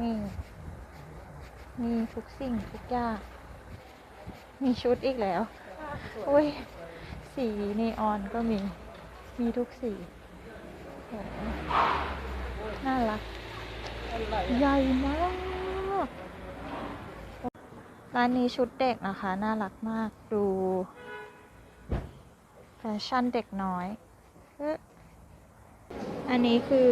นี่ มีทุกสิ่งทุกอย่าง มีชุดอีกแล้วอุ้ย สีนีออนก็มี มีทุกสีโอ้โหน่ารัก ใหญ่มาก ร้านนี้ชุดเด็กนะคะ น่ารักมาก ดูแฟชั่นเด็กน้อยเอ๊ะอันนี้คือ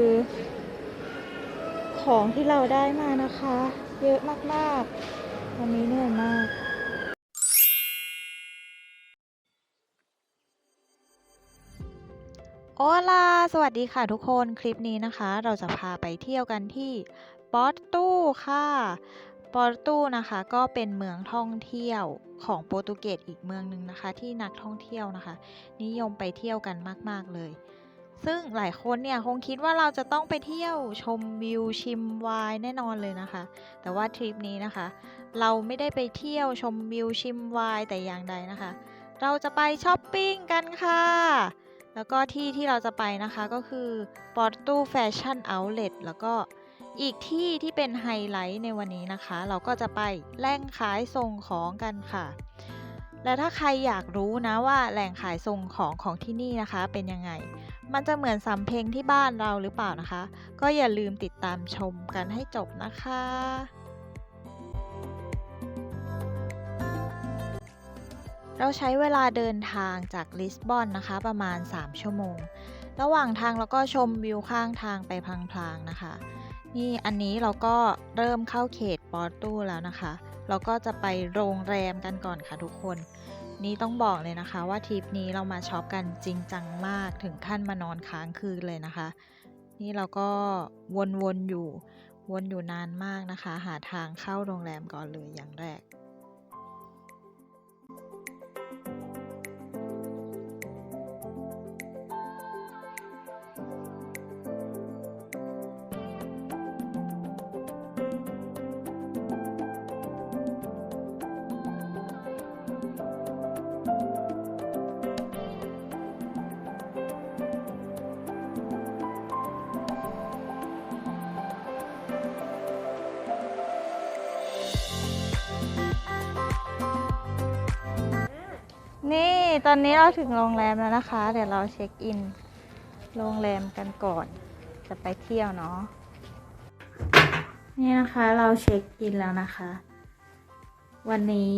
ของที่เราได้มานะคะ เยอะมากๆ วันนี้เหนื่อยมากโอลา สวัสดีค่ะทุกคน คลิปนี้นะคะ เราจะพาไปเที่ยวกันที่ปอร์ตูค่ะปอร์ตูนะคะก็เป็นเมืองท่องเที่ยวของโปรตุเกสอีกเมืองหนึ่งนะคะ ที่นักท่องเที่ยวนะคะ นิยมไปเที่ยวกันมาก ๆ เลย ซึ่งหลายคนเนี่ยคงคิดว่าเราจะต้องไปเที่ยวชมวิวชิมไวน์แน่นอนเลยนะคะ แต่ว่าทริปนี้นะคะ เราไม่ได้ไปเที่ยวชมวิวชิมไวน์แต่อย่างใดนะคะ เราจะไปช้อปปิ้งกันค่ะ แล้วก็ที่ที่เราจะไปนะคะก็คือ Porto Fashion Outlet แล้วก็อีกที่ที่เป็นไฮไลท์ในวันนี้นะคะ เราก็จะไปแหล่งขายส่งของกันค่ะ และถ้าใครอยากรู้นะว่าแหล่งขายส่งของของที่นี่นะคะ เป็นยังไง มันจะเหมือนสำเพ็งที่บ้านเราหรือเปล่านะคะ ก็อย่าลืมติดตามชมกันให้จบนะคะเราใช้เวลาเดินทางจากลิสบอนนะคะประมาณ 3 ชั่วโมง ระหว่างทางเราก็ชมวิวข้างทางไปพลางๆนะคะ นี่อันนี้เราก็เริ่มเข้าเขตปอร์ตูแล้วนะคะ เราก็จะไปโรงแรมกันก่อนค่ะทุกคน นี่ต้องบอกเลยนะคะ ว่าทริปนี้เรามาช็อปกันจริงจังมากถึงขั้นมานอนค้างคืนเลยนะคะ นี่เราก็วนๆอยู่วนอยู่นานมากนะคะ หาทางเข้าโรงแรมก่อนเลยอย่างแรก ตอนนี้เราถึงโรงแรมแล้วนะคะ เดี๋ยวเราเช็คอิน โรงแรมกันก่อน จะไปเที่ยวเนาะ นี่นะคะเราเช็คอินแล้วนะคะ วันนี้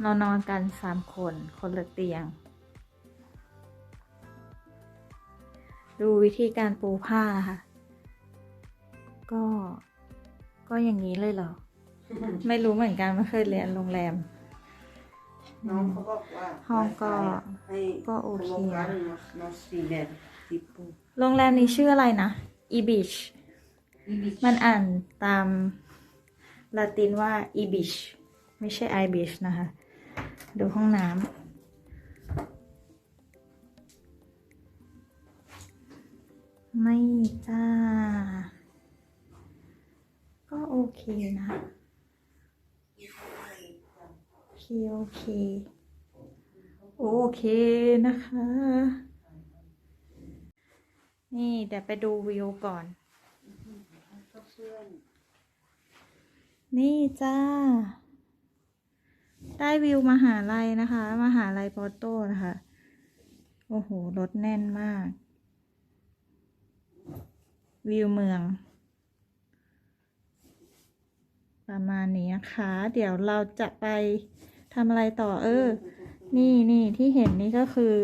เรานอนกันสามคน คนละเตียง ดูวิธีการปูผ้าค่ะก็ ก็อย่างนี้เลยเหรอ ไม่รู้เหมือนกันไม่เคยเรียนโรงแรม น้องเขาบอกว่าห้องก็ ให้ก็โอเค โรงงานนอสซีแดนติปูโรงแรมนี้ชื่ออะไรนะ e b i c h มันอ่านตามลาตินว่า e b i c h ไม่ใช่ i b i c h นะคะ ดูห้องน้ำ ไม่จ้า ก็โอเคนะโอเค โอเค โอเคนะคะ นี่เดี๋ยวไปดูวิวก่อน นี่จ้า ได้วิวมหาลัยนะคะ มหาลัยปอโต้นะคะ โอ้โห รถแน่นมาก วิวเมืองประมาณนี้นะคะ เดี๋ยวเราจะไป ทำอะไรต่อเออ นี่นี่ที่เห็นนี่ก็คือ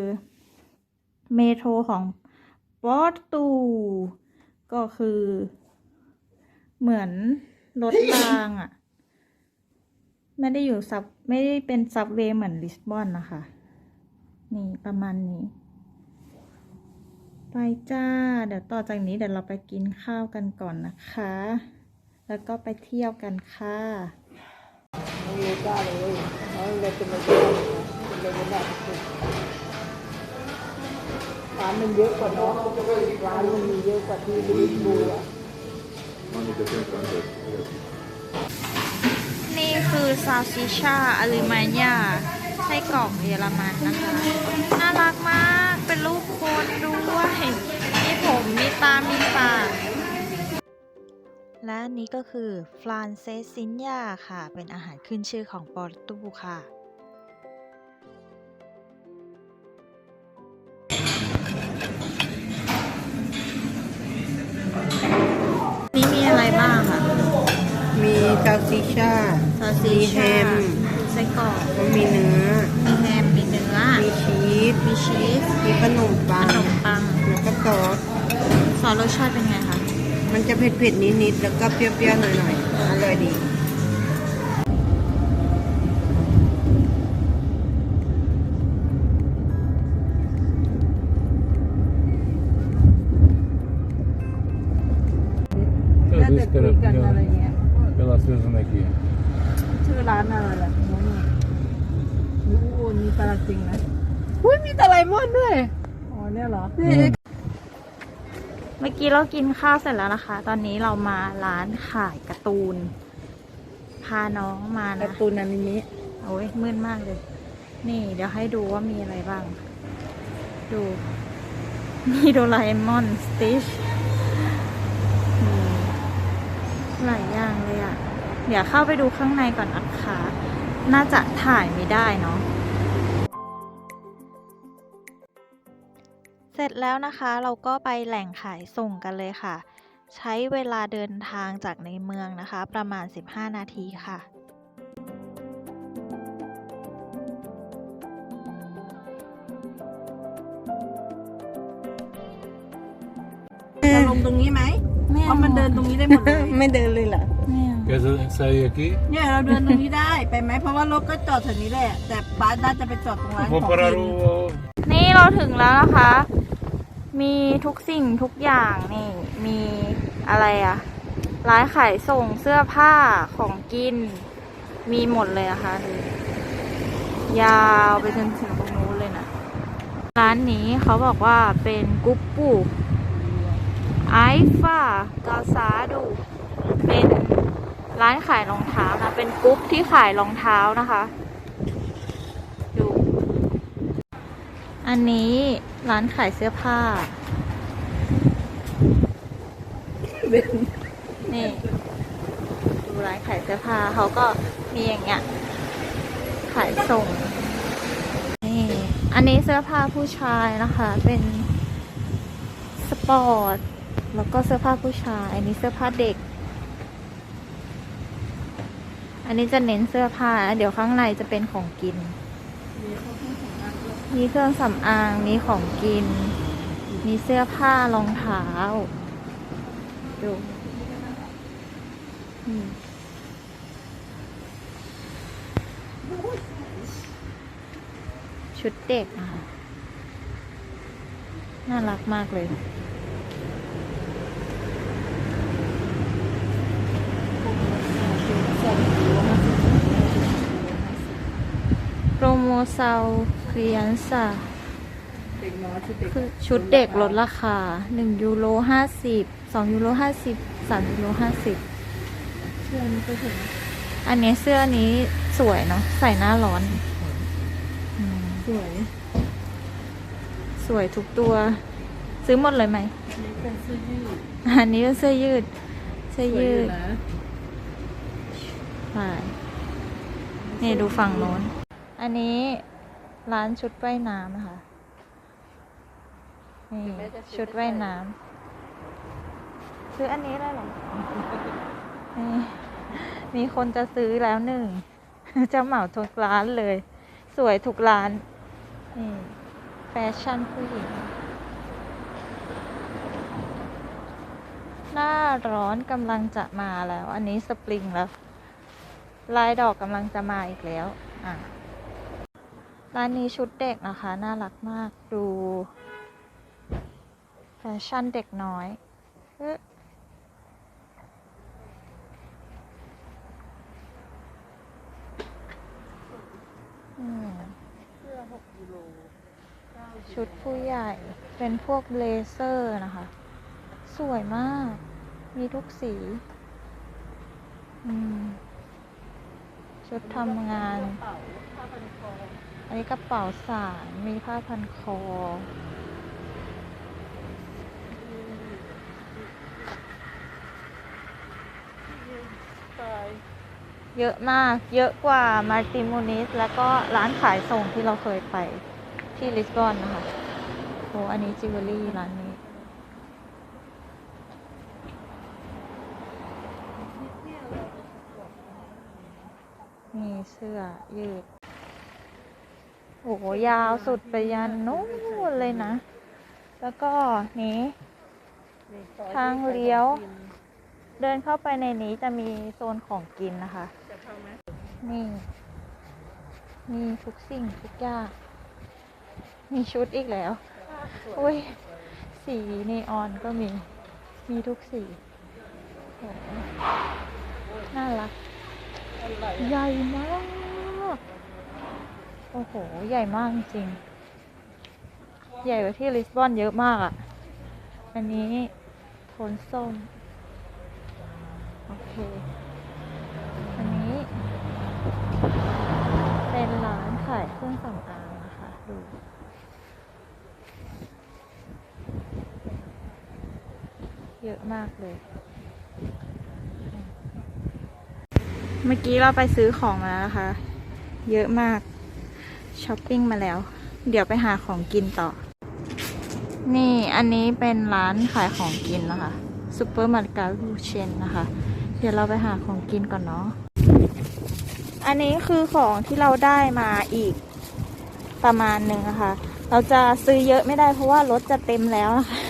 เมโทรของปอร์ตู ก็คือ เหมือนรถรางอะ่ะ ไม่ได้อยู่ซับไม่ได้เป็นซับเวย์เหมือนลิสบอนนะคะ นี่ประมาณนี้ ไปจ้า เดี๋ยวต่อจากนี้เดี๋ยวเราไปกินข้าวกันก่อนนะคะ แล้วก็ไปเที่ยวกันค่ะ น้องเลยจ้าเลยน้องเลยเป็นเลยจ้เลยเป็นเลยไม่ได้ร้านมันเยอะกว่าเนาะร้านมันมีเยอะกว่าที่ลิสบูอะนี่คือซาซิชาอลิมาญาไส้กรอกเยอรมันนะคะ น่ารักมาก เป็นรูปคนด้วย มีผม มีตา มี และอันนี้ก็คือฟรานเซสซินยาค่ะ เป็นอาหารขึ้นชื่อของปอร์ตูค่ะ นี่มีอะไรบ้างค่ะ มีซาซิชาซอสซีมีแฮมไส้กรอกก็มีเนื้อ มีแฮม มีเนื้อ มีชีส มีชีส มีขนมปัขงนมปัง แล้วก็ซอส ซอสรสชาติเป็นไงคะ มันจะเผ็ดๆนิดๆแล้วก็เปรี้ยวๆหน่อยๆอร่อยดีเกิดอะไรเงี้ยเวลาซื้อสมัยกี้ชื่อร้านอะไรล่ะมูโอนมีปลาจริงนะอุ้ยมีแต่ไลมอนด้วย อ๋อเนี่ยเหรอ เมื่อกี้เรากินข้าวเสร็จแล้วนะคะ ตอนนี้เรามาร้านขายการ์ตูน พาน้องมาการนะ์ตูนอนิเมะโอ้ยมืดมากเลย นี่เดี๋ยวให้ดูว่ามีอะไรบ้าง ดู มีโดราเอมอนสติชหลายอย่างเลยอะ่ะ เดี๋ยวเข้าไปดูข้างในก่อนนะคะ น่าจะถ่ายไม่ได้เนาะ เสร็จแล้วนะคะเราก็ไปแหล่งขายส่งกันเลยค่ะ ใช้เวลาเดินทางจากในเมืองนะคะ ประมาณ 15 นาทีค่ะจะลงตรงนี้ไหมไม่เพราะมันเดินตรงนี้ได้หมดเลย ไม่เดินเลยเหรอไม่เอา Queres sair aqui? เนี่ยเราเดินตรงนี้ได้ไปไหมเพราะว่ารถก็จอดแถวนี้แหละแต่บ้านน่าจะไปจอดตรงร้านของ Vou parar กิน o. นี่เราถึงแล้วนะคะ มีทุกสิ่งทุกอย่างนี่ มีอะไรอะร้านขายส่งเสื้อผ้าของกิน มีหมดเลยนะคะดูยาวไปจนถึงตรงนู้นเลยนะร้านนี้เขาบอกว่าเป็นกุ๊ปปูไอฟ้ากาซาดู เป็นร้านขายรองเท้านะ เป็นกุ๊ปที่ขายรองเท้านะคะ ดู อันนี้ร้านขายเสื้อผ้า นี่ ดูร้านขายเสื้อผ้าเขาก็มีอย่างเงี้ย ขายส่ง นี่ อันนี้เสื้อผ้าผู้ชายนะคะ เป็นสปอร์ต แล้วก็เสื้อผ้าผู้ชาย อันนี้เสื้อผ้าเด็ก อันนี้จะเน้นเสื้อผ้า เดี๋ยวข้างในจะเป็นของกินมี มีเครื่องสำอาง มีของกิน มีเสื้อผ้ารองเท้า ดูชุดเด็กนะคะน่ารักมากเลยโปรโมซาวเคลียนซาเด็กน้อยชุดเด็กคือชุดเด็กลดราคา 1 ยูโร 50 2 ยูโร 50 3 ยูโร50เพื่อนก็ถึงอันนี้เสื้อนี้สวยเนาะใส่หน้าร้อนอืมสวยสวยทุกตัว ซื้อหมดเลยไหมนี่เป็นเสื้อยืดอันนี้เป็นเสื้อยืด เสื้อสวยยือยู่ดนะใช่นี่ดูฝั่งโน้น อันนี้ ร้านชุดว่ายน้ำนะคะ นี่ชุดว่ายน้ำซื้ออันนี้ได้เหรอนี่มีคนจะซื้อแล้วหนึ่ง จะเหมาทุกร้านเลย สวยทุกร้าน นี่แฟชั่นผู้หญิง หน้าร้อนกำลังจะมาแล้ว อันนี้สปริงแล้ว ลายดอกกำลังจะมาอีกแล้ว อะ ร้านนี้ชุดเด็กนะคะ น่ารักมากดูแฟชั่นเด็กน้อยออชุดผู้ใหญ่เป็นพวกเลเซอร์นะคะ สวยมาก มีทุกสีชุดทำงาน อันนี้กระเป๋าสารมีผ้าพันคอ เยอะมาก เยอะกว่ามาติมูนิส แล้วก็ร้านขายส่งที่เราเคยไปที่ลิสบอนนะคะโหอันนี้จิวเวลรี่ร้านนี้มีเสื้อยืด โอ้โหยาวสุดไปยันนู้นเลยนะ แล้วก็นี้ ทางเลี้ยว เดินเข้าไปในนี้จะมีโซนของกินนะคะ นี่ มีทุกสิ่งทุกอย่าง มีชุดอีกแล้ว อุ้ย สีนีออนก็มี มีทุกสีน่ารัก ใหญ่มาก โอ้โห ใหญ่มากจริง ใหญ่กว่าที่ลิสบอนเยอะมากอะ่ะ อันนี้โทนส้ม โอเค อันนี้ เป็นร้านขายเครื่องสำอางนะคะดูเยอะมากเลย เมื่อกี้เราไปซื้อของมาแล้วนะคะ เยอะมาก ช้อปปิ้งมาแล้ว เดี๋ยวไปหาของกินต่อ นี่อันนี้เป็นร้านขายของกินนะคะซูเปอร์มาร์เก็ตลูเชนนะคะ เดี๋ยวเราไปหาของกินก่อนเนาะอันนี้คือของที่เราได้มาอีกประมาณหนึ่งนะคะ เราจะซื้อเยอะไม่ได้เพราะว่ารถจะเต็มแล้วนะคะ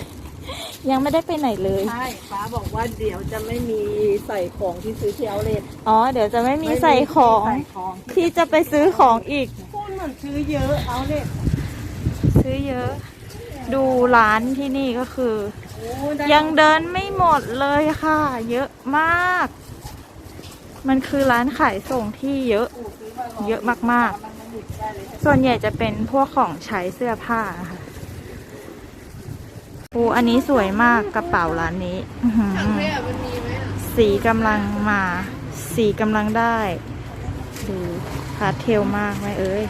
ยังไม่ได้ไปไหนเลย ใช่ฟ้าบอกว่าเดี๋ยวจะไม่มีใส่ของที่ซื้อที่เอาเลทอ๋อ เดี๋ยวจะไม่มีใส่ของใส่ของที่จะไปซื้อของอีกพูดเห มือนซื้อเยอะเอาเลทซื้อเยอะ ดูร้านที่นี่ก็คือโอ้ได้ยังเดินไม่หมดเลยค่ะ เยอะมาก มันคือร้านขายส่งที่เยอะ เยอะมากๆ ส่วนใหญ่จะเป็นพวกของใช้เสื้อผ้าค่ะโอ้อันนี้สวยมากกระเป๋าร้านนี้อื้อหือเนี่ยมันมีไหมอะสีกำลังมา สีกำลังได้ ดู พาสเทลมากไหมเอ้ย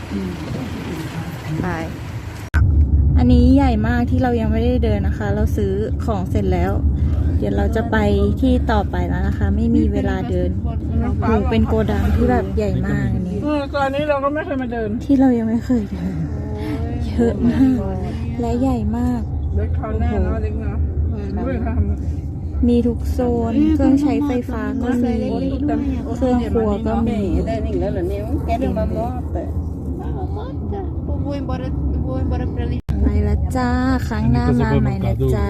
ไปอันนี้ใหญ่มากที่เรายังไม่ได้เดินนะคะ เราซื้อของเสร็จแล้ว เดี๋ยวเราจะไปที่ต่อไปแล้วนะคะ ไม่มีเวลาเดินโอ้เป็นโกดังที่แบบใหญ่มากอันนี้เออก่อนนี้เราก็ไม่เคยมาเดิน ที่เรายังไม่เคยเดินเยอะมาก และใหญ่มากเด็กเขาวหน้าเนาะเด็กเนาะด้วยทำ มีทุกโซน เครื่องใช้ไฟฟ้าก็มี เครื่องครัวก็มีได้หนึ่งแล้วเหรอเนี่ยแกเดินมามอบแต่ vou embora vou embora pra ali ไปแล้วจ้า ครั้งหน้ามาใหม่นะจ๊ะ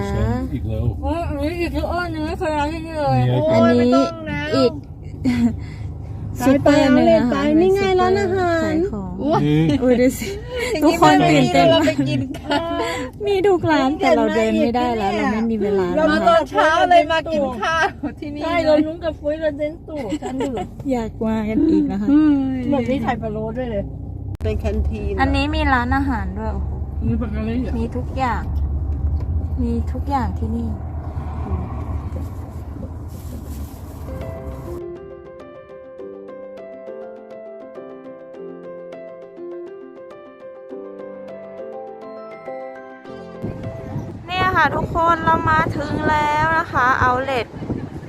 อีกแล้วอ๋ออันนี้อีกแล้วอ้อนยังไม่เคยเอาที่นี่เลยนี่ไงอันนี้อีกซุปเปอร์หนึงนะคะไปนี่ไงร้านอาหารขายของนี่อุ้ยดูสิทุกคนตื่นเต้นเรามาไปกกินข้าว มีทุกร้านแต่เราเดินไม่ได้แล้วเราไม่มีเวลาเรานะตอคะนเช้าเลยมากินข้าวที่นี่ใช่เรานุ้งกับฟุ้ยเราเดินตู่กันดูเหรออยากมากันอีกนะคะแบบนี้ไข่พะโล้ด้วยเลย เป็นแคนทีนอันนี้มีร้านอาหารด้วยโอ้โหนี่เป็นอะไรอะมีทุกอย่าง มีทุกอย่างที่นี่ ค่ะทุกคนเรามาถึงแล้วนะคะ outlet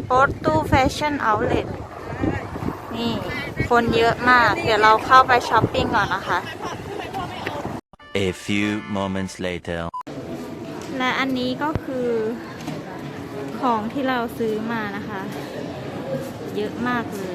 p o r t u Fashion Outlet นี่ คนเยอะมาก เดี๋ยวเราเข้าไปช้อปปิ้งก่อนนะคะ A few moments later. และอันนี้ก็คือของที่เราซื้อมานะคะ เยอะมากเลย